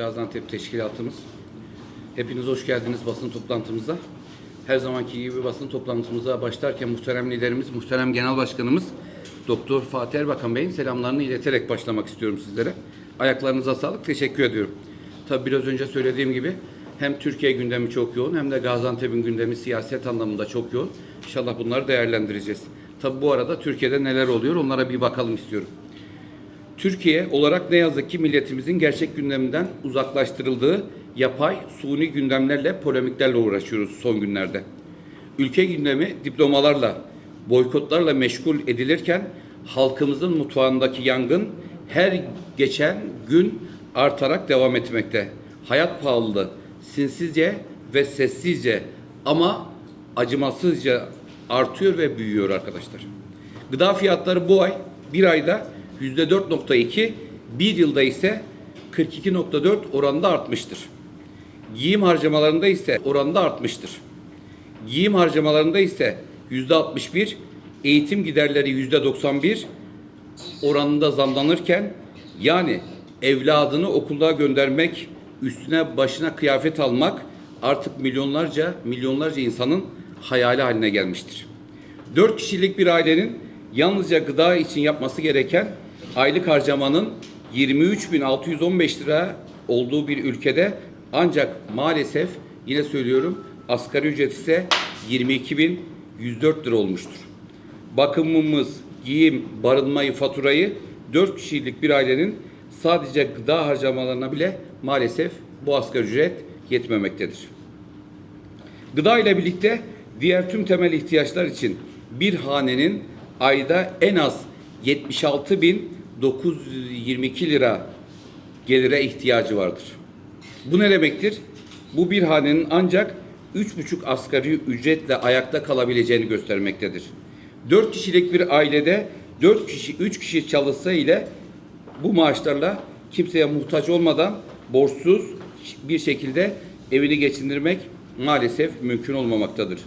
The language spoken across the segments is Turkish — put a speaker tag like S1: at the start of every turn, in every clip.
S1: Gaziantep Teşkilatımız. Hepiniz hoş geldiniz basın toplantımıza. Her zamanki gibi basın toplantımıza başlarken muhterem liderimiz, muhterem genel başkanımız Doktor Fatih Erbakan Bey'in selamlarını ileterek başlamak istiyorum sizlere. Ayaklarınıza sağlık, teşekkür ediyorum. Tabii biraz önce söylediğim gibi hem Türkiye gündemi çok yoğun hem de Gaziantep'in gündemi siyaset anlamında çok yoğun. İnşallah bunları değerlendireceğiz. Tabii bu arada Türkiye'de neler oluyor onlara bir bakalım istiyorum. Türkiye olarak ne yazık ki milletimizin gerçek gündeminden uzaklaştırıldığı yapay, suni gündemlerle, polemiklerle uğraşıyoruz son günlerde. Ülke gündemi diplomalarla, boykotlarla meşgul edilirken halkımızın mutfağındaki yangın her geçen gün artarak devam etmekte. Hayat pahalılığı sinsizce ve sessizce ama acımasızca artıyor ve büyüyor arkadaşlar. Gıda fiyatları bu ay bir ayda %4.2, bir yılda ise 42.4 oranında artmıştır. Giyim harcamalarında ise oranında artmıştır. Giyim harcamalarında ise yüzde 61, eğitim giderleri yüzde 91 oranında zamlanırken yani evladını okula göndermek, üstüne başına kıyafet almak artık milyonlarca milyonlarca insanın hayali haline gelmiştir. 4 kişilik bir ailenin yalnızca gıda için yapması gereken aylık harcamanın 23.615 lira olduğu bir ülkede ancak maalesef yine söylüyorum asgari ücret ise 22.104 lira olmuştur. Bakımımız, giyim, barınmayı, faturayı 4 kişilik bir ailenin sadece gıda harcamalarına bile maalesef bu asgari ücret yetmemektedir. Gıda ile birlikte diğer tüm temel ihtiyaçlar için bir hanenin ayda en az 76.922 lira gelire ihtiyacı vardır. Bu ne demektir? Bu bir hanenin ancak 3,5 asgari ücretle ayakta kalabileceğini göstermektedir. 4 kişilik bir ailede 4 kişi 3 kişi çalışsa ile bu maaşlarla kimseye muhtaç olmadan borçsuz bir şekilde evini geçindirmek maalesef mümkün olmamaktadır.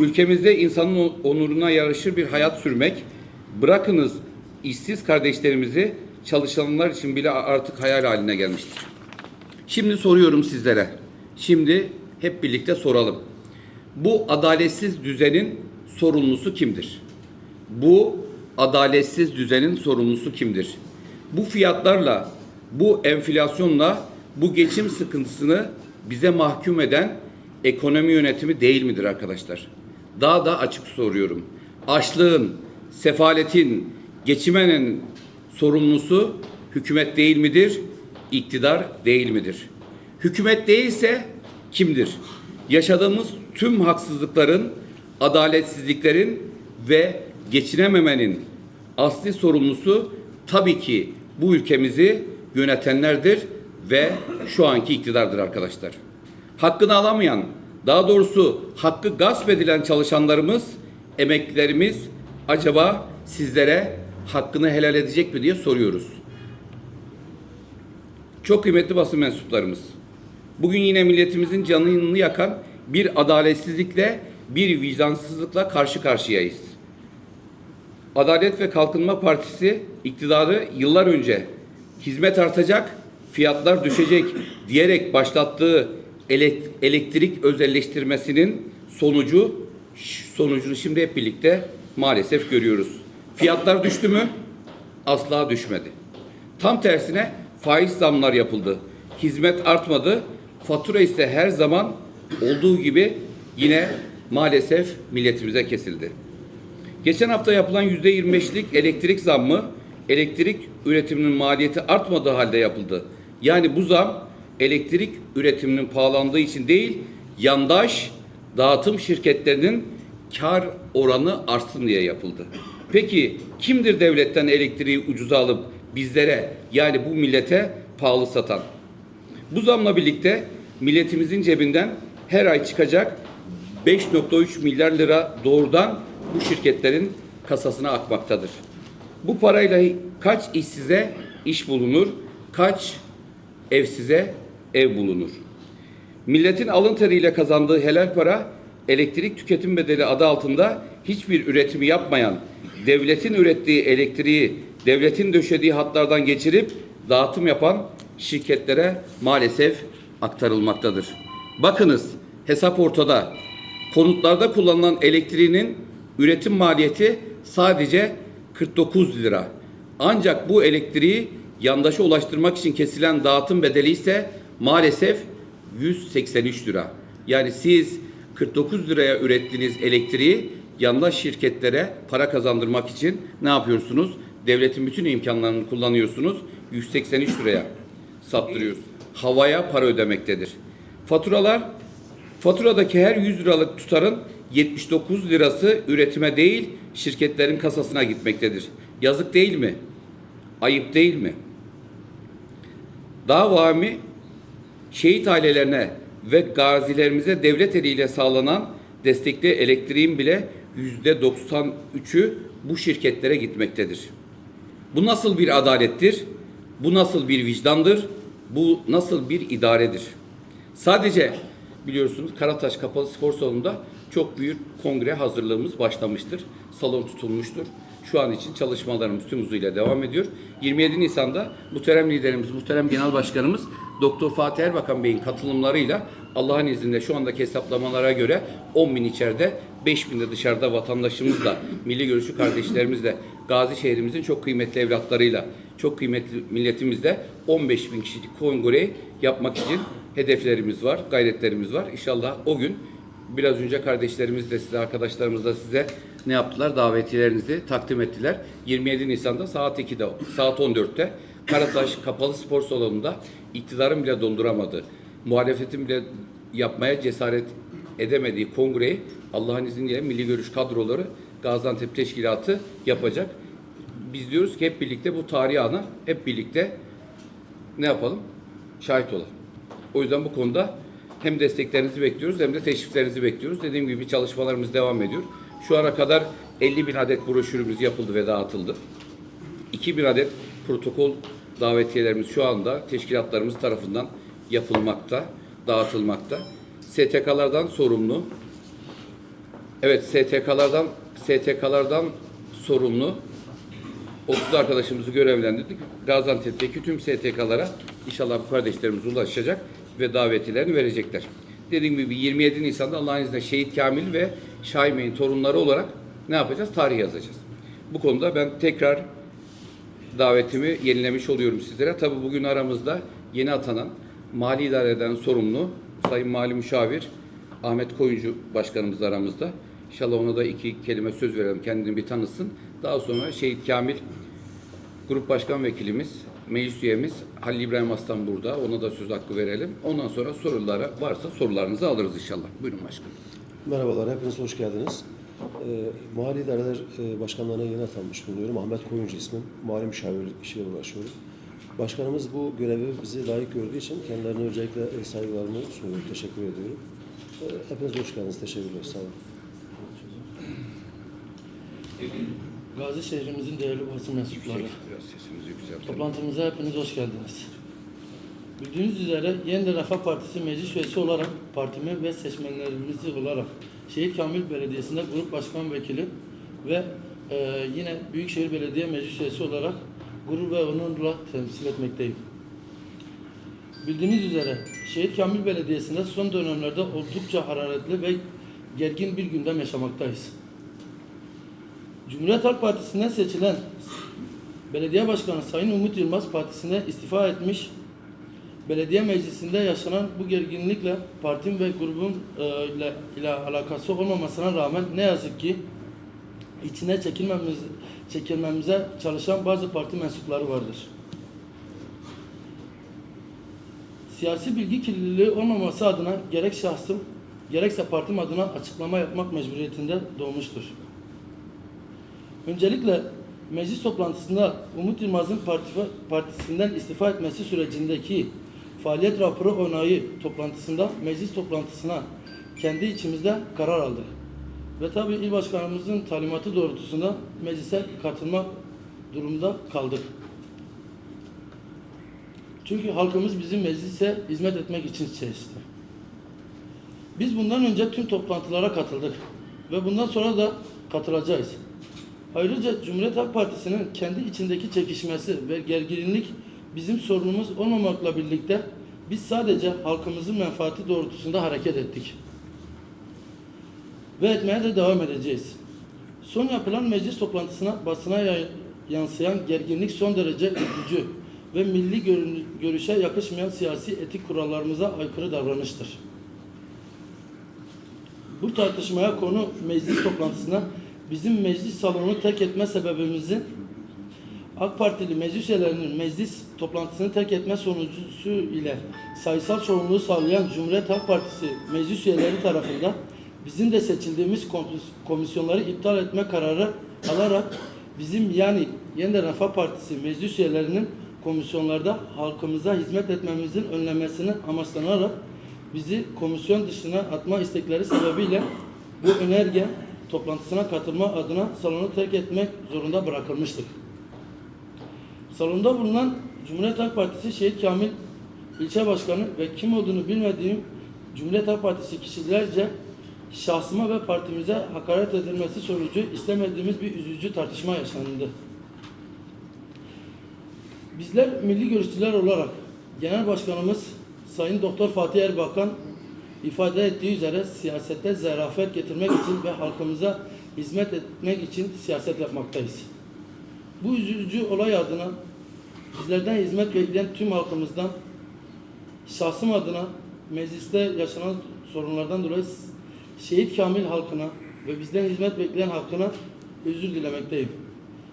S1: Ülkemizde insanın onuruna yaraşır bir hayat sürmek, bırakınız işsiz kardeşlerimizi çalışanlar için bile artık hayal haline gelmiştir. Şimdi soruyorum sizlere. Şimdi hep birlikte soralım. Bu adaletsiz düzenin sorumlusu kimdir? Bu adaletsiz düzenin sorumlusu kimdir? Bu fiyatlarla, bu enflasyonla, bu geçim sıkıntısını bize mahkum eden ekonomi yönetimi değil midir arkadaşlar? Daha da açık soruyorum. Açlığın, sefaletin, geçimenin sorumlusu hükümet değil midir? İktidar değil midir? Hükümet değilse kimdir? Yaşadığımız tüm haksızlıkların, adaletsizliklerin ve geçinememenin asli sorumlusu tabii ki bu ülkemizi yönetenlerdir ve şu anki iktidardır arkadaşlar. Hakkını alamayan, daha doğrusu hakkı gasp edilen çalışanlarımız, emeklilerimiz acaba sizlere hakkını helal edecek mi diye soruyoruz. Çok kıymetli basın mensuplarımız. Bugün yine milletimizin canını yakan bir adaletsizlikle, bir vicdansızlıkla karşı karşıyayız. Adalet ve Kalkınma Partisi iktidarı yıllar önce hizmet artacak, fiyatlar düşecek diyerek başlattığı elektrik özelleştirmesinin sonucu sonucunu şimdi hep birlikte maalesef görüyoruz. Fiyatlar düştü mü? Asla düşmedi. Tam tersine faiz zamlar yapıldı. Hizmet artmadı. Fatura ise her zaman olduğu gibi yine maalesef milletimize kesildi. Geçen hafta yapılan yüzde 25'lik elektrik zammı elektrik üretiminin maliyeti artmadığı halde yapıldı. Yani bu zam elektrik üretiminin pahalandığı için değil, yandaş dağıtım şirketlerinin kar oranı artsın diye yapıldı. Peki kimdir devletten elektriği ucuza alıp bizlere yani bu millete pahalı satan? Bu zamla birlikte milletimizin cebinden her ay çıkacak 5.3 milyar lira doğrudan bu şirketlerin kasasına akmaktadır. Bu parayla kaç işsize iş bulunur, kaç evsize ev bulunur. Milletin alın teriyle kazandığı helal para elektrik tüketim bedeli adı altında hiçbir üretimi yapmayan, devletin ürettiği elektriği devletin döşediği hatlardan geçirip dağıtım yapan şirketlere maalesef aktarılmaktadır. Bakınız hesap ortada. Konutlarda kullanılan elektriğinin üretim maliyeti sadece 49 lira. Ancak bu elektriği yandaşa ulaştırmak için kesilen dağıtım bedeli ise maalesef 183 lira. Yani siz 49 liraya ürettiğiniz elektriği yandaş şirketlere para kazandırmak için ne yapıyorsunuz? Devletin bütün imkanlarını kullanıyorsunuz. 183 liraya sattırıyorsunuz. Havaya para ödemektedir. Faturalar Faturadaki her 100 liralık tutarın 79 lirası üretime değil şirketlerin kasasına gitmektedir. Yazık değil mi? Ayıp değil mi? Daha vami şehit ailelerine ve gazilerimize devlet eliyle sağlanan destekli elektriğin bile 93'ü bu şirketlere gitmektedir. Bu nasıl bir adalettir? Bu nasıl bir vicdandır? Bu nasıl bir idaredir? Sadece biliyorsunuz Karataş Kapalı Spor Salonu'nda çok büyük kongre hazırlığımız başlamıştır. Salon tutulmuştur. Şu an için çalışmalarımız tüm hızıyla devam ediyor. 27 Nisan'da muhterem liderimiz, muhterem genel başkanımız Doktor Fatih Erbakan Bey'in katılımlarıyla Allah'ın izniyle şu andaki hesaplamalara göre 10 bin içeride, 5 bin de dışarıda vatandaşımızla, milli görüşü kardeşlerimizle, Gazi şehrimizin çok kıymetli evlatlarıyla, çok kıymetli milletimizle 15 bin kişilik kongreyi yapmak için hedeflerimiz var, gayretlerimiz var. İnşallah o gün biraz önce kardeşlerimiz de size, arkadaşlarımız da size ne yaptılar? Davetiyelerinizi takdim ettiler. 27 Nisan'da saat 2'de, saat 14'te Karataş Kapalı Spor Salonu'nda iktidarın bile dolduramadığı, muhalefetin bile yapmaya cesaret edemediği kongreyi Allah'ın izniyle Milli Görüş kadroları Gaziantep Teşkilatı yapacak. Biz diyoruz ki hep birlikte bu tarihi ana hep birlikte ne yapalım? Şahit olalım. O yüzden bu konuda hem desteklerinizi bekliyoruz hem de teşviklerinizi bekliyoruz. Dediğim gibi çalışmalarımız devam ediyor. Şu ana kadar 50 bin adet broşürümüz yapıldı ve dağıtıldı. 2 bin adet protokol davetiyelerimiz şu anda teşkilatlarımız tarafından yapılmakta, dağıtılmakta. STK'lardan sorumlu, evet STK'lardan STK'lardan sorumlu 30 arkadaşımızı görevlendirdik. Gaziantep'teki tüm STK'lara inşallah bu kardeşlerimiz ulaşacak ve davetilerini verecekler. Dediğim gibi 27 Nisan'da Allah'ın izniyle Şehit Kamil ve Şahin torunları olarak ne yapacağız? Tarih yazacağız. Bu konuda ben tekrar davetimi yenilemiş oluyorum sizlere. Tabii bugün aramızda yeni atanan Mali İdare'den sorumlu Sayın Mali Müşavir Ahmet Koyuncu Başkanımız da aramızda. İnşallah ona da iki kelime söz verelim. Kendini bir tanısın. Daha sonra Şehit Kamil Grup Başkan Vekilimiz, meclis üyemiz Halil İbrahim Aslan burada. Ona da söz hakkı verelim. Ondan sonra sorulara varsa sorularınızı alırız inşallah. Buyurun başkanım.
S2: Merhabalar, hepiniz hoş geldiniz. Ee, Mali İdareler e, Başkanlığı'na yeni atanmış bulunuyorum. Ahmet Koyuncu ismim. Mali müşavirlik işiyle uğraşıyorum. Başkanımız bu görevi bizi layık gördüğü için kendilerine öncelikle e, saygılarımı sunuyorum. Teşekkür ediyorum. Ee, hepiniz hoş geldiniz. Teşekkürler. Sağ olun.
S3: Gazi şehrimizin değerli basın mensupları. Toplantımıza hepiniz hoş geldiniz. Bildiğiniz üzere Yeniden Refah Partisi meclis üyesi olarak partimi ve seçmenlerimizi olarak Şehit Kamil Belediyesi'nde grup başkan vekili ve e, yine Büyükşehir Belediye Meclis üyesi olarak gurur ve onurla temsil etmekteyim. Bildiğiniz üzere Şehit Kamil Belediyesi'nde son dönemlerde oldukça hararetli ve gergin bir gündem yaşamaktayız. Cumhuriyet Halk Partisi'nden seçilen Belediye Başkanı Sayın Umut Yılmaz partisine istifa etmiş. Belediye meclisinde yaşanan bu gerginlikle partim ve grubun e, ile, ile alakası olmamasına rağmen ne yazık ki içine çekilmemiz, çekilmemize çalışan bazı parti mensupları vardır. Siyasi bilgi kirliliği olmaması adına gerek şahsım gerekse partim adına açıklama yapmak mecburiyetinde doğmuştur. Öncelikle meclis toplantısında Umut Yılmaz'ın parti- partisinden istifa etmesi sürecindeki faaliyet raporu onayı toplantısında meclis toplantısına kendi içimizde karar aldık. Ve tabii il başkanımızın talimatı doğrultusunda meclise katılma durumunda kaldık. Çünkü halkımız bizim meclise hizmet etmek için seçti. Biz bundan önce tüm toplantılara katıldık ve bundan sonra da katılacağız. Ayrıca Cumhuriyet Halk Partisi'nin kendi içindeki çekişmesi ve gerginlik bizim sorunumuz olmamakla birlikte biz sadece halkımızın menfaati doğrultusunda hareket ettik. Ve etmeye de devam edeceğiz. Son yapılan meclis toplantısına basına yansıyan gerginlik son derece üzücü ve milli görüşe yakışmayan siyasi etik kurallarımıza aykırı davranıştır. Bu tartışmaya konu meclis toplantısına bizim meclis salonunu terk etme sebebimizin AK Partili meclis üyelerinin meclis toplantısını terk etme sonucu ile sayısal çoğunluğu sağlayan Cumhuriyet Halk Partisi meclis üyeleri tarafından bizim de seçildiğimiz komis- komisyonları iptal etme kararı alarak bizim yani Yeniden Refah Partisi meclis üyelerinin komisyonlarda halkımıza hizmet etmemizin önlenmesini amaçlanarak bizi komisyon dışına atma istekleri sebebiyle bu önerge toplantısına katılma adına salonu terk etmek zorunda bırakılmıştık. Salonda bulunan Cumhuriyet Halk Partisi Şehit Kamil ilçe başkanı ve kim olduğunu bilmediğim Cumhuriyet Halk Partisi kişilerce şahsıma ve partimize hakaret edilmesi sonucu istemediğimiz bir üzücü tartışma yaşandı. Bizler milli görüşçüler olarak Genel Başkanımız Sayın Doktor Fatih Erbakan ifade ettiği üzere siyasette zarafet getirmek için ve halkımıza hizmet etmek için siyaset yapmaktayız. Bu üzücü olay adına bizlerden hizmet bekleyen tüm halkımızdan şahsım adına mecliste yaşanan sorunlardan dolayı şehit kamil halkına ve bizden hizmet bekleyen halkına özür dilemekteyim.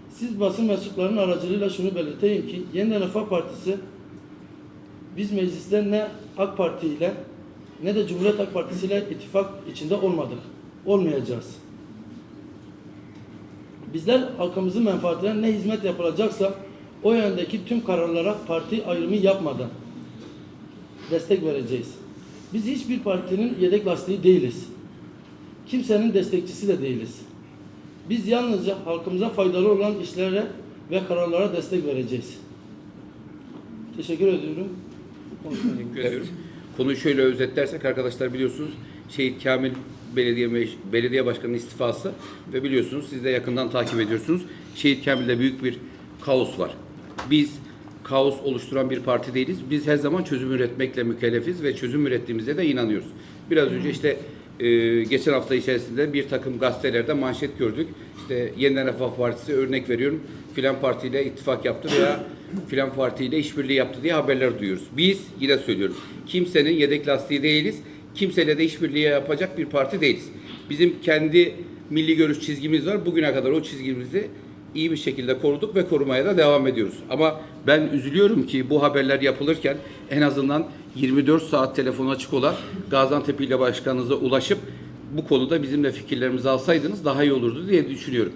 S3: Siz basın mensuplarının aracılığıyla şunu belirteyim ki Yeniden Refah Partisi biz mecliste ne AK Parti ile ne de Cumhuriyet Halk Partisi ile ittifak içinde olmadık. Olmayacağız. Bizler halkımızın menfaatine ne hizmet yapılacaksa o yöndeki tüm kararlara parti ayrımı yapmadan destek vereceğiz. Biz hiçbir partinin yedek lastiği değiliz. Kimsenin destekçisi de değiliz. Biz yalnızca halkımıza faydalı olan işlere ve kararlara destek vereceğiz. Teşekkür ediyorum.
S1: Teşekkür ediyoruz. Konuyu şöyle özetlersek arkadaşlar biliyorsunuz Şehit Kamil Belediye Belediye Başkanı'nın istifası ve biliyorsunuz siz de yakından takip ediyorsunuz. Şehit Kamil'de büyük bir kaos var. Biz kaos oluşturan bir parti değiliz. Biz her zaman çözüm üretmekle mükellefiz ve çözüm ürettiğimize de inanıyoruz. Biraz önce işte e, geçen hafta içerisinde bir takım gazetelerde manşet gördük. İşte Yeniden Refah Partisi örnek veriyorum filan partiyle ittifak yaptı veya filan partiyle işbirliği yaptı diye haberler duyuyoruz. Biz yine söylüyorum kimsenin yedek lastiği değiliz. Kimseyle de işbirliği yapacak bir parti değiliz. Bizim kendi milli görüş çizgimiz var. Bugüne kadar o çizgimizi iyi bir şekilde koruduk ve korumaya da devam ediyoruz. Ama ben üzülüyorum ki bu haberler yapılırken en azından 24 saat telefonu açık olan Gaziantep İl Başkanınıza ulaşıp bu konuda bizimle fikirlerimizi alsaydınız daha iyi olurdu diye düşünüyorum.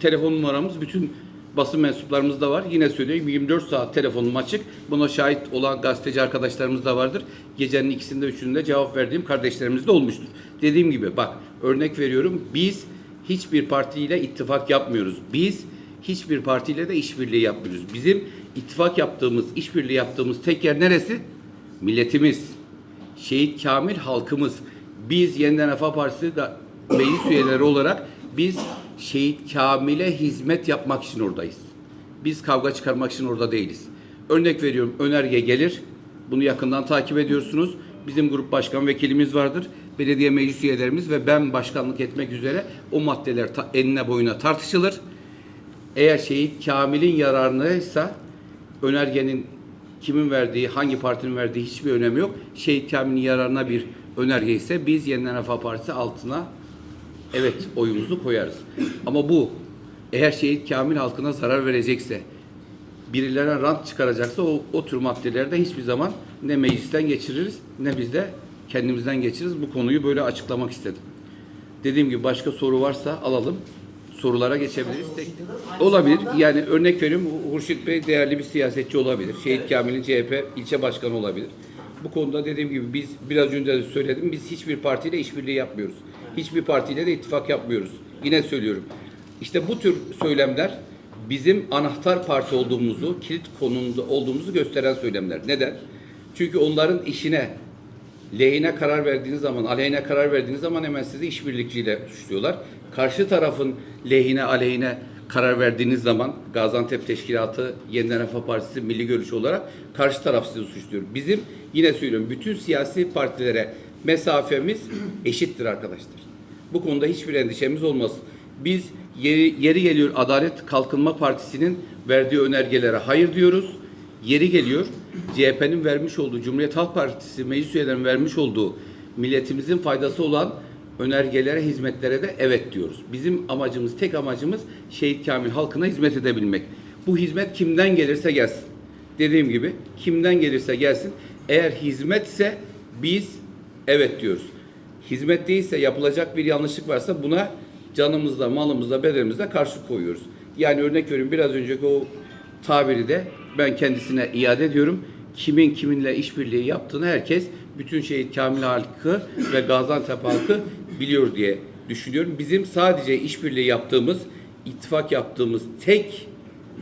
S1: Telefon numaramız bütün basın mensuplarımızda var. Yine söylüyorum 24 saat telefonum açık. Buna şahit olan gazeteci arkadaşlarımız da vardır. Gecenin ikisinde üçünde cevap verdiğim kardeşlerimiz de olmuştur. Dediğim gibi bak örnek veriyorum biz hiçbir partiyle ittifak yapmıyoruz. Biz hiçbir partiyle de işbirliği yapmıyoruz. Bizim ittifak yaptığımız, işbirliği yaptığımız tek yer neresi? Milletimiz. Şehit Kamil halkımız. Biz Yeniden Refah Partisi de meclis üyeleri olarak biz Şehit Kamil'e hizmet yapmak için oradayız. Biz kavga çıkarmak için orada değiliz. Örnek veriyorum önerge gelir. Bunu yakından takip ediyorsunuz. Bizim grup başkan vekilimiz vardır. Belediye meclis üyelerimiz ve ben başkanlık etmek üzere o maddeler enine boyuna tartışılır. Eğer şehit Kamil'in yararınaysa önergenin kimin verdiği, hangi partinin verdiği hiçbir önemi yok. Şehit Kamil'in yararına bir önerge ise biz Yeniden Refah Partisi altına evet oyumuzu koyarız. Ama bu eğer şehit Kamil halkına zarar verecekse, birilerine rant çıkaracaksa o, o tür maddelerde hiçbir zaman ne meclisten geçiririz ne biz de kendimizden geçiririz. Bu konuyu böyle açıklamak istedim. Dediğim gibi başka soru varsa alalım. Sorulara geçebiliriz. Tek- olabilir. Yani örnek veriyorum Hurşit Bey değerli bir siyasetçi olabilir. Şehit Kamil'in CHP ilçe başkanı olabilir. Bu konuda dediğim gibi biz biraz önce de söyledim. Biz hiçbir partiyle işbirliği yapmıyoruz. Hiçbir partiyle de ittifak yapmıyoruz. Yine söylüyorum. İşte bu tür söylemler bizim anahtar parti olduğumuzu, kilit konumunda olduğumuzu gösteren söylemler. Neden? Çünkü onların işine lehine karar verdiğiniz zaman, aleyhine karar verdiğiniz zaman hemen sizi işbirlikçiyle suçluyorlar. Karşı tarafın lehine, aleyhine karar verdiğiniz zaman Gaziantep Teşkilatı, Yeniden Refah Partisi, Milli Görüş olarak karşı taraf sizi suçluyor. Bizim yine söylüyorum bütün siyasi partilere mesafemiz eşittir arkadaşlar. Bu konuda hiçbir endişemiz olmasın. Biz yeri, yeri geliyor Adalet Kalkınma Partisi'nin verdiği önergelere hayır diyoruz. Yeri geliyor CHP'nin vermiş olduğu, Cumhuriyet Halk Partisi meclis üyelerinin vermiş olduğu milletimizin faydası olan önergelere, hizmetlere de evet diyoruz. Bizim amacımız, tek amacımız Şehit Kamil halkına hizmet edebilmek. Bu hizmet kimden gelirse gelsin. Dediğim gibi kimden gelirse gelsin. Eğer hizmetse biz evet diyoruz. Hizmet değilse yapılacak bir yanlışlık varsa buna canımızla, malımızla, bedenimizle karşı koyuyoruz. Yani örnek veriyorum biraz önceki o tabiri de ben kendisine iade ediyorum. Kimin kiminle işbirliği yaptığını herkes bütün şehit Kamil halkı ve Gaziantep halkı biliyor diye düşünüyorum. Bizim sadece işbirliği yaptığımız, ittifak yaptığımız tek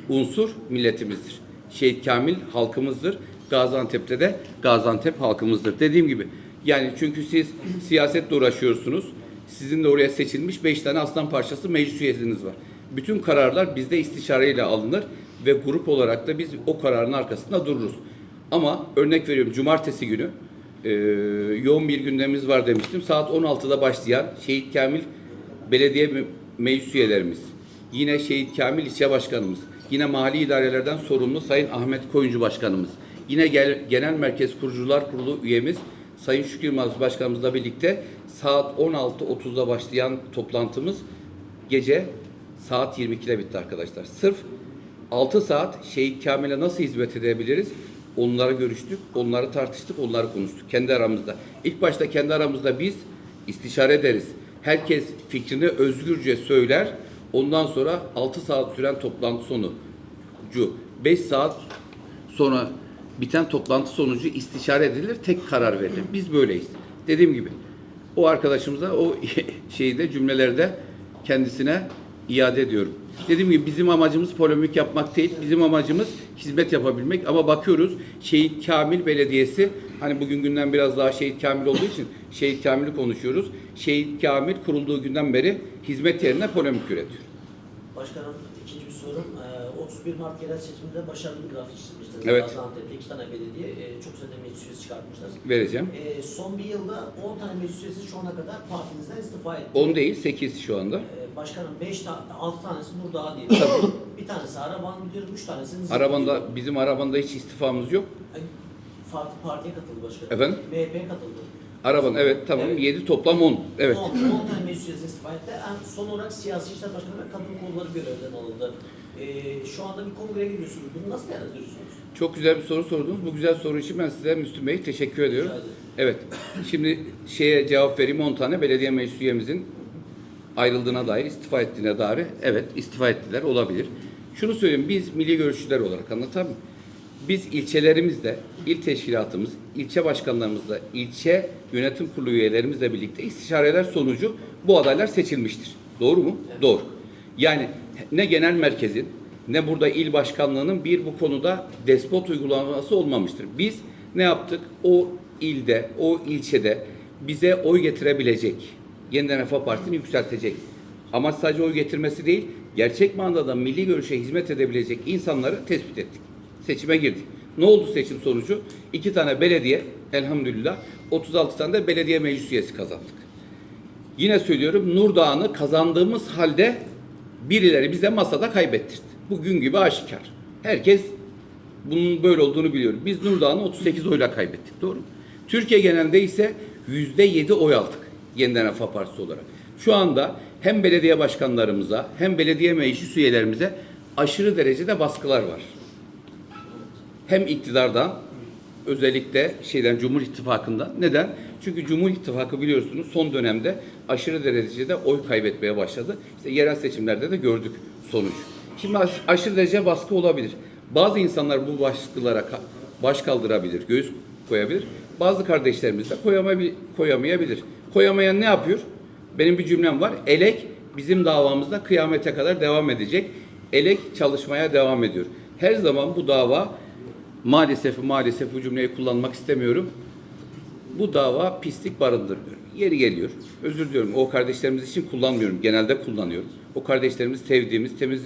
S1: unsur milletimizdir. Şehit Kamil halkımızdır. Gaziantep'te de Gaziantep halkımızdır. Dediğim gibi yani çünkü siz siyasetle uğraşıyorsunuz. Sizin de oraya seçilmiş beş tane aslan parçası meclis üyesiniz var. Bütün kararlar bizde istişareyle alınır ve grup olarak da biz o kararın arkasında dururuz. Ama örnek veriyorum cumartesi günü e, yoğun bir gündemimiz var demiştim. Saat 16'da başlayan Şehit Kamil belediye me- meclis üyelerimiz, yine Şehit Kamil ilçe başkanımız, yine mali idarelerden sorumlu Sayın Ahmet Koyuncu başkanımız, yine gel- genel merkez kurucular kurulu üyemiz Sayın Şükrü Yılmaz başkanımızla birlikte saat 16.30'da başlayan toplantımız gece saat 22'de bitti arkadaşlar. Sırf 6 saat Şehit Kamil'e nasıl hizmet edebiliriz? Onları görüştük, onları tartıştık, onları konuştuk kendi aramızda. İlk başta kendi aramızda biz istişare ederiz. Herkes fikrini özgürce söyler. Ondan sonra 6 saat süren toplantı sonucu 5 saat sonra biten toplantı sonucu istişare edilir, tek karar verilir. Biz böyleyiz. Dediğim gibi o arkadaşımıza o şeyde cümlelerde kendisine iade ediyorum. Dediğim gibi bizim amacımız polemik yapmak değil. Bizim amacımız hizmet yapabilmek. Ama bakıyoruz Şehit Kamil Belediyesi hani bugün günden biraz daha Şehit Kamil olduğu için Şehit Kamil'i konuşuyoruz. Şehit Kamil kurulduğu günden beri hizmet yerine polemik üretiyor.
S4: Başkanım bir sorum. Ee, 31 Mart yerel seçiminde başarılı bir grafik çizmiştiniz.
S1: Evet.
S4: Gaziantep'te iki tane belediye e, çok sayıda meclis üyesi çıkartmışlar.
S1: Vereceğim.
S4: Ee, son bir yılda 10 tane meclis üyesi şu ana kadar partinizden istifa etti.
S1: 10 değil 8 şu anda.
S4: Ee, başkanım 5 tane, 6 tanesi Nurdağ diye.
S1: Tabii.
S4: bir tanesi Araban gidiyor, 3 tanesi
S1: Arabanda
S4: gidiyor.
S1: bizim arabanda hiç istifamız yok.
S4: Farklı partiye katıldı başkanım.
S1: Efendim?
S4: MHP'ye katıldı.
S1: Araban evet tamam
S4: Evet.
S1: 7 toplam 10. Evet.
S4: 10, 10 tane meclis üyesi istifa etti. En son olarak siyasi işler başkanı ve kadın kolları görevden alındı. Ee, şu anda bir kongreye gidiyorsunuz. Bunu nasıl değerlendiriyorsunuz?
S1: Çok güzel bir soru sordunuz. Bu güzel soru için ben size Müslüm Bey teşekkür ediyorum.
S4: Rica ederim.
S1: Evet. Şimdi şeye cevap vereyim 10 tane belediye meclis üyemizin ayrıldığına dair, istifa ettiğine dair. Evet, istifa ettiler olabilir. Şunu söyleyeyim biz milli görüşçüler olarak anlatalım. mı? Biz ilçelerimizde, il teşkilatımız, ilçe başkanlarımızla, ilçe yönetim kurulu üyelerimizle birlikte istişareler sonucu bu adaylar seçilmiştir. Doğru mu? Doğru. Yani ne genel merkezin ne burada il başkanlığının bir bu konuda despot uygulaması olmamıştır. Biz ne yaptık? O ilde, o ilçede bize oy getirebilecek, yeniden Refah Partisi'ni yükseltecek. Ama sadece oy getirmesi değil, gerçek manada milli görüşe hizmet edebilecek insanları tespit ettik. Seçime girdik. Ne oldu seçim sonucu? İki tane belediye, elhamdülillah, 36 tane de belediye meclis üyesi kazandık. Yine söylüyorum Nur Dağı'nı kazandığımız halde birileri bize masada kaybettirdi. Bugün gibi aşikar. Herkes bunun böyle olduğunu biliyor. Biz Nur Dağı'nı 38 oyla kaybettik. Doğru mu? Türkiye genelinde ise %7 oy aldık. Yeniden Refah Partisi olarak. Şu anda hem belediye başkanlarımıza hem belediye meclis üyelerimize aşırı derecede baskılar var hem iktidardan özellikle şeyden Cumhur İttifakı'ndan. Neden? Çünkü Cumhur İttifakı biliyorsunuz son dönemde aşırı derecede oy kaybetmeye başladı. İşte yerel seçimlerde de gördük sonuç. Şimdi aş- aşırı derece baskı olabilir. Bazı insanlar bu baskılara baş kaldırabilir, göğüs koyabilir. Bazı kardeşlerimiz de koyamayabilir. Koyamayan ne yapıyor? Benim bir cümlem var. Elek bizim davamızda kıyamete kadar devam edecek. Elek çalışmaya devam ediyor. Her zaman bu dava maalesef maalesef bu cümleyi kullanmak istemiyorum. Bu dava pislik barındırmıyor. Yeri geliyor. Özür diliyorum. O kardeşlerimiz için kullanmıyorum. Genelde kullanıyorum. O kardeşlerimiz sevdiğimiz, temiz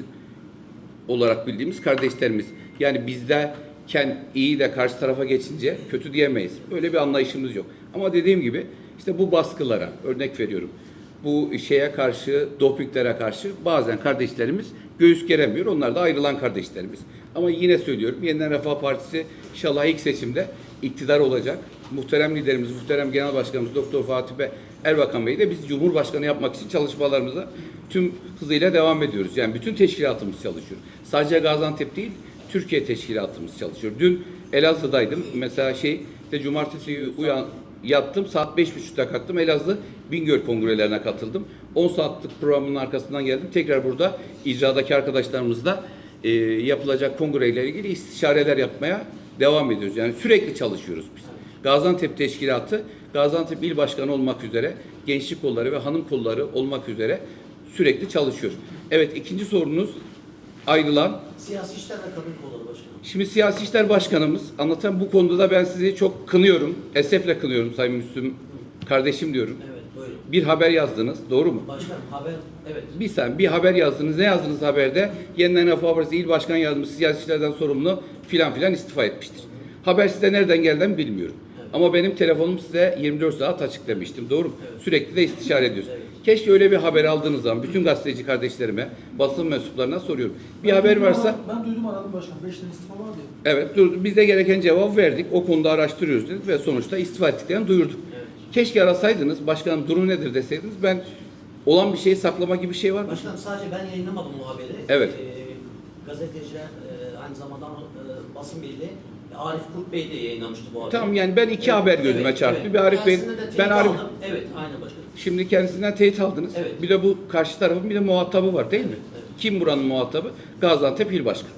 S1: olarak bildiğimiz kardeşlerimiz. Yani bizdeyken iyi de karşı tarafa geçince kötü diyemeyiz. Öyle bir anlayışımız yok. Ama dediğim gibi işte bu baskılara örnek veriyorum. Bu şeye karşı, dopinglere karşı bazen kardeşlerimiz göğüs geremiyor. Onlar da ayrılan kardeşlerimiz. Ama yine söylüyorum Yeniden Refah Partisi inşallah ilk seçimde iktidar olacak. Muhterem liderimiz, muhterem genel başkanımız Doktor Fatih Bey, Erbakan Bey de biz Cumhurbaşkanı yapmak için çalışmalarımıza tüm hızıyla devam ediyoruz. Yani bütün teşkilatımız çalışıyor. Sadece Gaziantep değil, Türkiye teşkilatımız çalışıyor. Dün Elazığ'daydım. Mesela şey, de cumartesi uyan, yattım. Saat beş buçukta kalktım. Elazığ Bingöl kongrelerine katıldım. 10 saatlik programın arkasından geldim. Tekrar burada icradaki arkadaşlarımızla e, yapılacak kongreyle ilgili istişareler yapmaya devam ediyoruz. Yani sürekli çalışıyoruz biz. Gaziantep Teşkilatı, Gaziantep İl Başkanı olmak üzere, gençlik kolları ve hanım kolları olmak üzere sürekli çalışıyor. Evet ikinci sorunuz ayrılan
S4: Siyasi işler ve kadın kolları başkanım.
S1: Şimdi siyasi işler başkanımız anlatan bu konuda da ben sizi çok kınıyorum. Esefle kınıyorum Sayın Müslüm kardeşim diyorum.
S4: Evet.
S1: Bir haber yazdınız doğru mu?
S4: Başkanım haber evet.
S1: Bir sen bir haber yazdınız. Ne yazdınız haberde? Yeniden Refah Partisi İl Başkan Yardımcısı siyasi işlerden sorumlu filan filan istifa etmiştir. Haber size nereden geldi bilmiyorum. Ama benim telefonum size 24 saat açık demiştim. Doğru mu? Sürekli de istişare ediyoruz. Keşke öyle bir haber aldığınız zaman bütün gazeteci kardeşlerime, basın mensuplarına soruyorum. Bir haber varsa
S5: Ben duydum aradım başkan. Beş tane istifa var diye.
S1: Evet, dur, biz de gereken cevap verdik. O konuda araştırıyoruz dedik ve sonuçta istifa ettiklerini duyurduk. Keşke arasaydınız, başkanım durum nedir deseydiniz. Ben olan bir şeyi saklama gibi bir şey var mı?
S4: Başkanım sadece ben yayınlamadım bu haberi.
S1: Evet.
S4: Ee, gazeteciler e, aynı zamanda e, basın birliği Arif Kurt Bey de yayınlamıştı bu haberi.
S1: Tamam, yani ben iki haber gözüme çarptı. Bir Arif Bey- ben Arif-
S4: aldım. Evet aynen başkanım.
S1: Şimdi kendisinden teyit aldınız.
S4: Evet.
S1: Bir de bu karşı tarafın bir de muhatabı var değil mi?
S4: evet.
S1: Kim buranın muhatabı? Gaziantep İl Başkanı.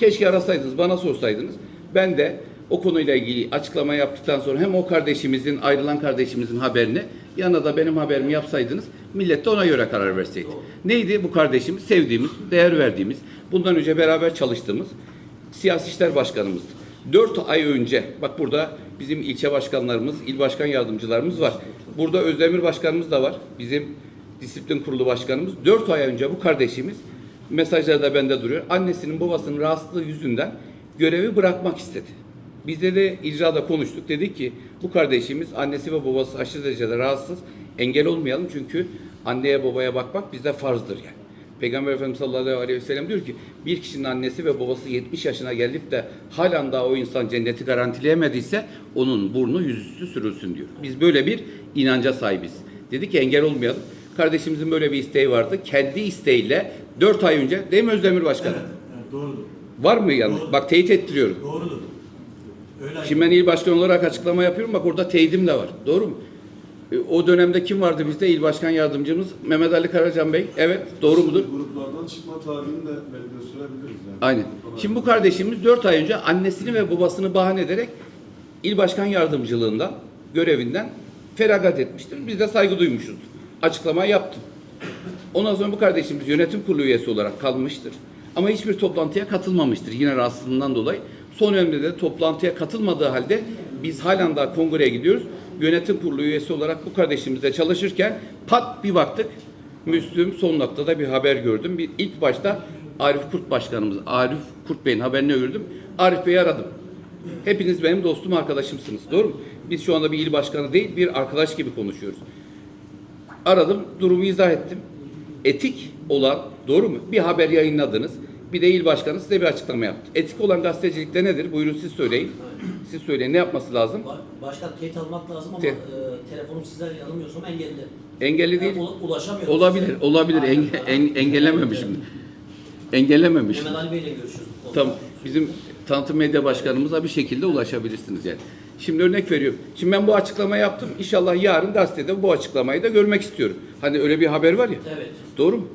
S1: Keşke arasaydınız, bana sorsaydınız. Ben de o konuyla ilgili açıklama yaptıktan sonra hem o kardeşimizin, ayrılan kardeşimizin haberini yanına da benim haberimi yapsaydınız millet de ona göre karar verseydi. Neydi bu kardeşimiz? Sevdiğimiz, değer verdiğimiz, bundan önce beraber çalıştığımız siyasi işler başkanımızdı. Dört ay önce, bak burada bizim ilçe başkanlarımız, il başkan yardımcılarımız var. Burada Özdemir başkanımız da var. Bizim disiplin kurulu başkanımız. Dört ay önce bu kardeşimiz mesajlarda bende duruyor. Annesinin babasının rahatsızlığı yüzünden görevi bırakmak istedi. Bizde de icrada konuştuk. Dedik ki bu kardeşimiz annesi ve babası aşırı derecede rahatsız. Engel olmayalım çünkü anneye babaya bakmak bizde farzdır yani. Peygamber Efendimiz sallallahu aleyhi ve sellem diyor ki bir kişinin annesi ve babası 70 yaşına gelip de halen daha o insan cenneti garantileyemediyse onun burnu yüzüstü sürülsün diyor. Biz böyle bir inanca sahibiz. Dedi ki engel olmayalım. Kardeşimizin böyle bir isteği vardı. Kendi isteğiyle 4 ay önce değil mi Özdemir Başkanım?
S5: Evet, doğrudur.
S1: Var mı yani?
S5: Doğru.
S1: Bak teyit ettiriyorum.
S5: Doğrudur. Öyle.
S1: Şimdi ben il başkanı olarak açıklama yapıyorum. Bak orada teyidim de var. Doğru mu? E, O dönemde kim vardı bizde? İl başkan yardımcımız Mehmet Ali Karacan Bey. Evet, doğru mudur?
S6: Gruplardan çıkma tarihini de gösterebiliriz yani.
S1: Aynen. Şimdi bu kardeşimiz 4 ay önce annesini ve babasını bahane ederek il başkan yardımcılığından, görevinden feragat etmiştir. Biz de saygı duymuşuz. Açıklama yaptım. Ondan sonra bu kardeşimiz yönetim kurulu üyesi olarak kalmıştır. Ama hiçbir toplantıya katılmamıştır yine rahatsızlığından dolayı. Son dönemde de toplantıya katılmadığı halde biz halen daha kongreye gidiyoruz. Yönetim kurulu üyesi olarak bu kardeşimizle çalışırken pat bir baktık. Müslüm son noktada bir haber gördüm. Bir ilk başta Arif Kurt başkanımız, Arif Kurt Bey'in haberini gördüm. Arif Bey'i aradım. Hepiniz benim dostum, arkadaşımsınız. Doğru mu? Biz şu anda bir il başkanı değil, bir arkadaş gibi konuşuyoruz. Aradım, durumu izah ettim. Etik olan, doğru mu? Bir haber yayınladınız. Bir de il başkanı size bir açıklama yaptı. Etik olan gazetecilikte nedir? Buyurun siz söyleyin. Siz söyleyin. Ne yapması lazım?
S4: Ba- Başkan teyit almak lazım ama
S1: Te-
S4: e, telefonum sizler yanılmıyorsam engelli.
S1: Engelli değil.
S4: Yani ula- ulaşamıyorum.
S1: Olabilir,
S4: size.
S1: olabilir.
S4: Aynen.
S1: Enge- en- engellememişim. Engellememişim.
S4: Mehmet Ali Bey'le bu konuda.
S1: Tamam. Bizim tanıtım medya başkanımıza bir şekilde ulaşabilirsiniz yani. Şimdi örnek veriyorum. Şimdi ben bu açıklama yaptım. İnşallah yarın gazetede bu açıklamayı da görmek istiyorum. Hani öyle bir haber var ya.
S4: Evet.
S1: Doğru mu?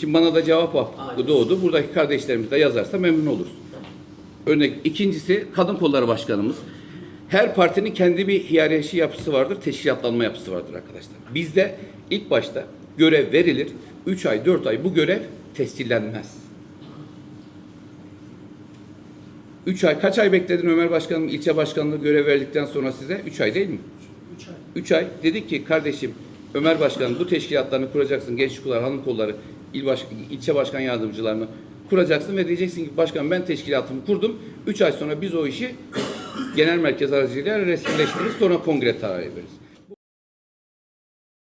S1: Şimdi bana da cevap
S4: Aynen.
S1: doğdu. Buradaki kardeşlerimiz de yazarsa memnun oluruz. Örnek ikincisi kadın kolları başkanımız. Her partinin kendi bir hiyerarşi yapısı vardır, teşkilatlanma yapısı vardır arkadaşlar. Bizde ilk başta görev verilir. 3 ay, 4 ay bu görev tescillenmez. 3 ay, kaç ay bekledin Ömer Başkanım ilçe başkanlığı görev verdikten sonra size? 3 ay değil mi?
S5: 3 ay.
S1: 3 ay dedik ki kardeşim Ömer Başkanım bu teşkilatlarını kuracaksın gençlik kolları, hanım kolları il baş, ilçe başkan yardımcılarını kuracaksın ve diyeceksin ki başkan ben teşkilatımı kurdum. 3 ay sonra biz o işi genel merkez aracılığıyla resmileştiririz sonra kongre tarihi veririz.